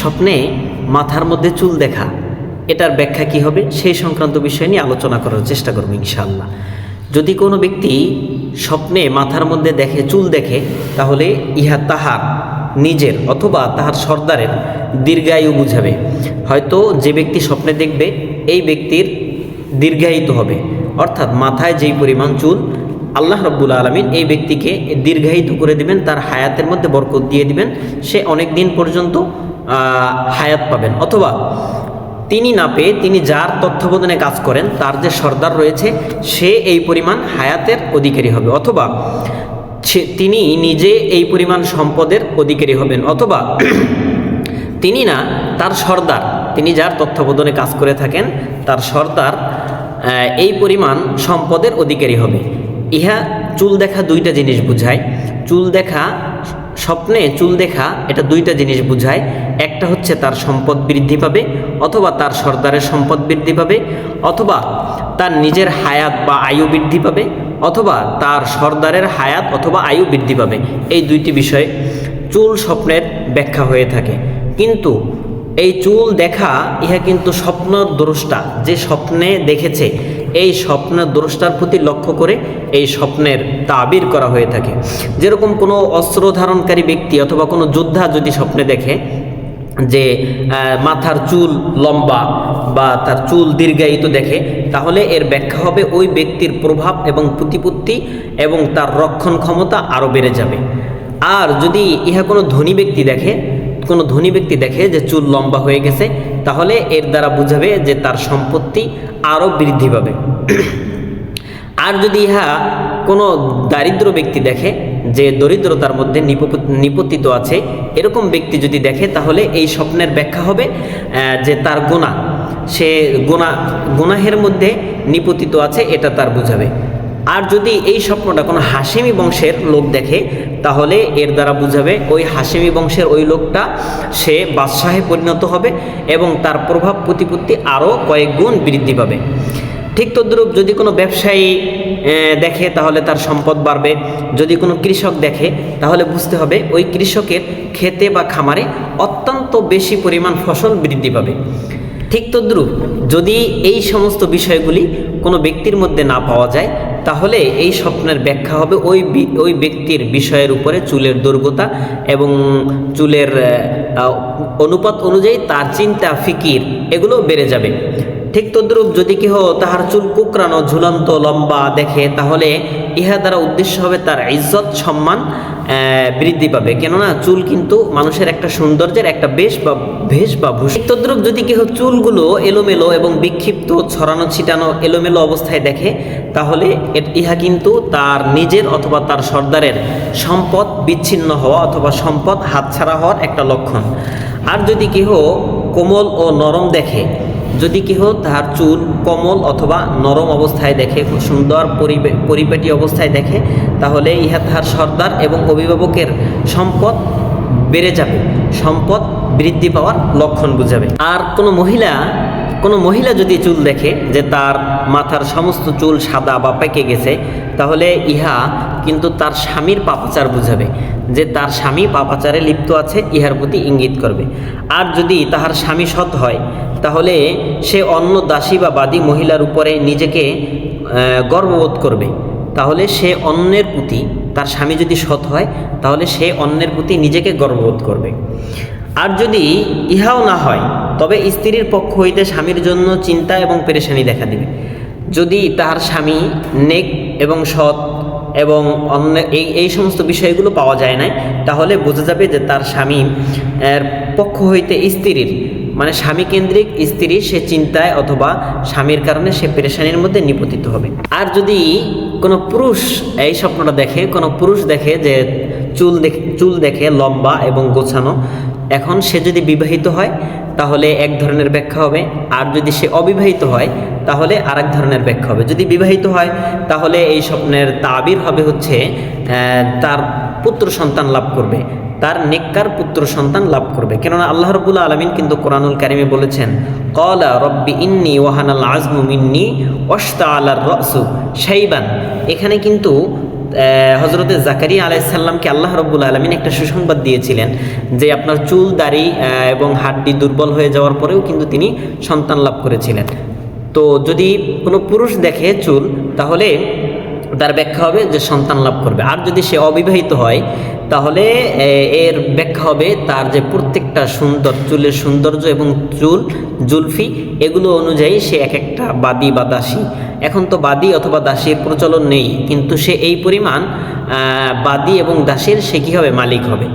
স্বপ্নে মাথার মধ্যে চুল দেখা, এটার ব্যাখ্যা কি হবে? সেই সংক্রান্ত বিষয় নিয়ে আলোচনা করার চেষ্টা করব ইনশাআল্লাহ। যদি কোনো ব্যক্তি স্বপ্নে মাথার মধ্যে দেখে, চুল দেখে, তাহলে ইহা তাহার নিজের অথবা তাহার সর্দারের দীর্ঘায়ু বুঝাবে। হয়তো যে ব্যক্তি স্বপ্নে দেখবে, এই ব্যক্তির দীর্ঘায়িত হবে। অর্থাৎ মাথায় যেই পরিমাণ চুল, আল্লাহ রব্বুল আলমিন এই ব্যক্তিকে দীর্ঘায়িত করে দিবেন, তার হায়াতের মধ্যে বরকত দিয়ে দিবেন। সে অনেক দিন পর্যন্ত হায়াত পাবেন। অথবা তিনি না পেয়ে তিনি যার তত্ত্বাবধানে কাজ করেন, তার যে সর্দার রয়েছে, সে এই পরিমাণ হায়াতের অধিকারী হবে। অথবা সে- তিনি নিজে এই পরিমাণ সম্পদের অধিকারী হবেন। অথবা তিনি না, তার সর্দার, তিনি যার তত্ত্বাবধানে কাজ করে থাকেন, তার সর্দার এই পরিমাণ সম্পদের অধিকারী হবে। ইহা চুল দেখা দুইটা জিনিস বুঝায়। চুল দেখা স্বপ্নে চুল দেখা, এটা দুইটা জিনিস বুঝায়। একটা হচ্ছে তার সম্পদ বৃদ্ধি পাবে, অথবা তার সর্দারের সম্পদ বৃদ্ধি পাবে, অথবা তার নিজের হায়াত বা আয়ু বৃদ্ধি পাবে, অথবা তার সর্দারের হায়াত অথবা আয়ু বৃদ্ধি পাবে। এই দুইটি বিষয়ে চুল স্বপ্নের ব্যাখ্যা হয়ে থাকে। কিন্তু এই চুল দেখা, ইহা কিন্তু স্বপ্ন দ্রষ্টা যে স্বপ্নে দেখেছে এই স্বপ্ন দ্রষ্টার প্রতি লক্ষ্য করে এই স্বপ্নের তাবির করা হয়ে থাকে। যেরকম কোনো অস্ত্র ধারণকারী ব্যক্তি অথবা কোনো যোদ্ধা যদি স্বপ্নে দেখে যে মাথার চুল লম্বা বা তার চুল দীর্ঘায়িত দেখে, তাহলে এর ব্যাখ্যা হবে ওই ব্যক্তির প্রভাব এবং প্রতিপত্তি এবং তার রক্ষণ ক্ষমতা আরও বেড়ে যাবে। আর যদি ইহা কোনো ধনী ব্যক্তি দেখে, কোনো ধনী ব্যক্তি দেখে যে চুল লম্বা হয়ে গেছে তাহলে এর দ্বারা বুঝাবে যে তার সম্পত্তি আরও বৃদ্ধি পাবে। আর যদি ইহা কোনো দারিদ্র ব্যক্তি দেখে, যে দরিদ্রতার মধ্যে নিপতিত আছে, এরকম ব্যক্তি যদি দেখে, তাহলে এই স্বপ্নের ব্যাখ্যা হবে যে তার গোনা সে গোনা গুনাহের মধ্যে নিপতিত আছে, এটা তার বুঝাবে। আর যদি এই স্বপ্নটা কোনো হাসিমি বংশের লোক দেখে, তাহলে এর দ্বারা বুঝাবে ওই হাসিমি বংশের ওই লোকটা সে বাদশাহে পরিণত হবে এবং তার প্রভাব প্রতিপত্তি আরও কয়েক গুণ বৃদ্ধি পাবে। ঠিক তদ্রূপ যদি কোনো ব্যবসায়ী দেখে, তাহলে তার সম্পদ বাড়বে। যদি কোনো কৃষক দেখে, তাহলে বুঝতে হবে ওই কৃষকের খেতে বা খামারে অত্যন্ত বেশি পরিমাণ ফসল বৃদ্ধি পাবে। ঠিক তদ্রূপ যদি এই সমস্ত বিষয়গুলি কোনো ব্যক্তির মধ্যে না পাওয়া যায় তাহলে এই স্বপ্নের ব্যাখ্যা হবে ওই ওই ব্যক্তির বিষয়ের উপরে চুলের দুর্গতা এবং চুলের অনুপাত অনুযায়ী তার চিন্তা, ফিকির এগুলো বেড়ে যাবে। ঠিক তদ্রূপ যদি কেহ তাহার চুল কুকরানো ঝুলন্ত লম্বা দেখে, তাহলে ইহা দ্বারা উদ্দেশ্য হবে তার ইজ্জত, সম্মান বৃদ্ধি পাবে। কেননা চুল কিন্তু মানুষের একটা সৌন্দর্যের একটা বেশ বা ভেষ বা ভূষণ তদ্রূপ যদি কেহ চুলগুলো এলোমেলো এবং বিক্ষিপ্ত ছড়ানো ছিটানো এলোমেলো অবস্থায় দেখে, তাহলে ইহা কিন্তু তার নিজের অথবা তার সর্দারের সম্পদ বিচ্ছিন্ন হওয়া অথবা সম্পদ হাতছাড়া হওয়ার একটা লক্ষণ। আর যদি কেহ কোমল ও নরম দেখে যদি কেহ তাহার চুল কমল অথবা নরম অবস্থায় দেখে, সুন্দর পরিপাটি অবস্থায় দেখে, তাহলে ইহা তাহার সর্দার এবং অভিভাবকের সম্পদ বেড়ে যাবে, সম্পদ বৃদ্ধি পাওয়ার লক্ষণ বুঝাবে। আর কোনো মহিলা কোনো মহিলা যদি চুল দেখে যে তার মাথার সমস্ত চুল সাদা বা পেকে গেছে, তাহলে ইহা কিন্তু তার স্বামীর পাপাচার বুঝাবে। যে তার স্বামী পাপাচারে লিপ্ত আছে, ইহার প্রতি ইঙ্গিত করবে। আর যদি তাহার স্বামী সৎ হয়, তাহলে সে অন্য দাসী বা বাদী মহিলার উপরে নিজেকে গর্ববোধ করবে। তাহলে সে অন্যের প্রতি, তার স্বামী যদি সৎ হয়, তাহলে সে অন্যের প্রতি নিজেকে গর্ববোধ করবে। আর যদি ইহাও না হয় তবে স্ত্রীর পক্ষ হইতে স্বামীর জন্য চিন্তা এবং পেরেশানি দেখা দিবে। যদি তার স্বামী নেক এবং সৎ এবং অন্য এই এই সমস্ত বিষয়গুলো পাওয়া যায় না তাহলে বোঝা যাবে যে তার স্বামী, এর পক্ষ হইতে স্ত্রীর মানে স্বামী কেন্দ্রিক স্ত্রী সে চিন্তায় অথবা স্বামীর কারণে সে পেরেশানির মধ্যে নিপতিত হবে। আর যদি কোনো পুরুষ এই স্বপ্নটা দেখে, কোনো পুরুষ দেখে যে চুল দেখে চুল দেখে লম্বা এবং গোছানো এখন সে যদি বিবাহিত হয়, তাহলে এক ধরনের ব্যাখ্যা হবে। আর যদি সে অবিবাহিত হয়, তাহলে আরেক ধরনের ব্যাখ্যা হবে। যদি বিবাহিত হয়, তাহলে এই স্বপ্নের তাবির হবে হচ্ছে তার পুত্র সন্তান লাভ করবে। তার নেককার পুত্র সন্তান লাভ করবে। কেননা আল্লাহ রবুল্লা আলমিন কিন্তু কোরআনুল কারিমে বলেছেন কলা রব্বি ইন্নি ওয়াহানাল আজমু মিন্নি অস্তা আলার রসু সাইবান এখানে কিন্তু হজরতে জাকারিয়া আলাইসাল্লামকে আল্লাহ রব্বুল আলমিন একটা সুসংবাদ দিয়েছিলেন যে আপনার চুল, দাড়ি এবং হাড্ডি দুর্বল হয়ে যাওয়ার পরেও কিন্তু তিনি সন্তান লাভ করেছিলেন। তো যদি কোনো পুরুষ দেখে চুল, তাহলে তার ব্যাখ্যা হবে যে সন্তান লাভ করবে। আর যদি সে অবিবাহিত হয়, তাহলে এর ব্যাখ্যা হবে তার যে প্রত্যেকটা সুন্দর চুলের সৌন্দর্য এবং চুল, জুলফি, এগুলো অনুযায়ী সে এক একটা বাদী বা দাসী। এখন তো বাদী অথবা দাসীর প্রচলন নেই, কিন্তু সে এই পরিমাণ বাদী এবং দাসীর সে কী হবে মালিক হবে?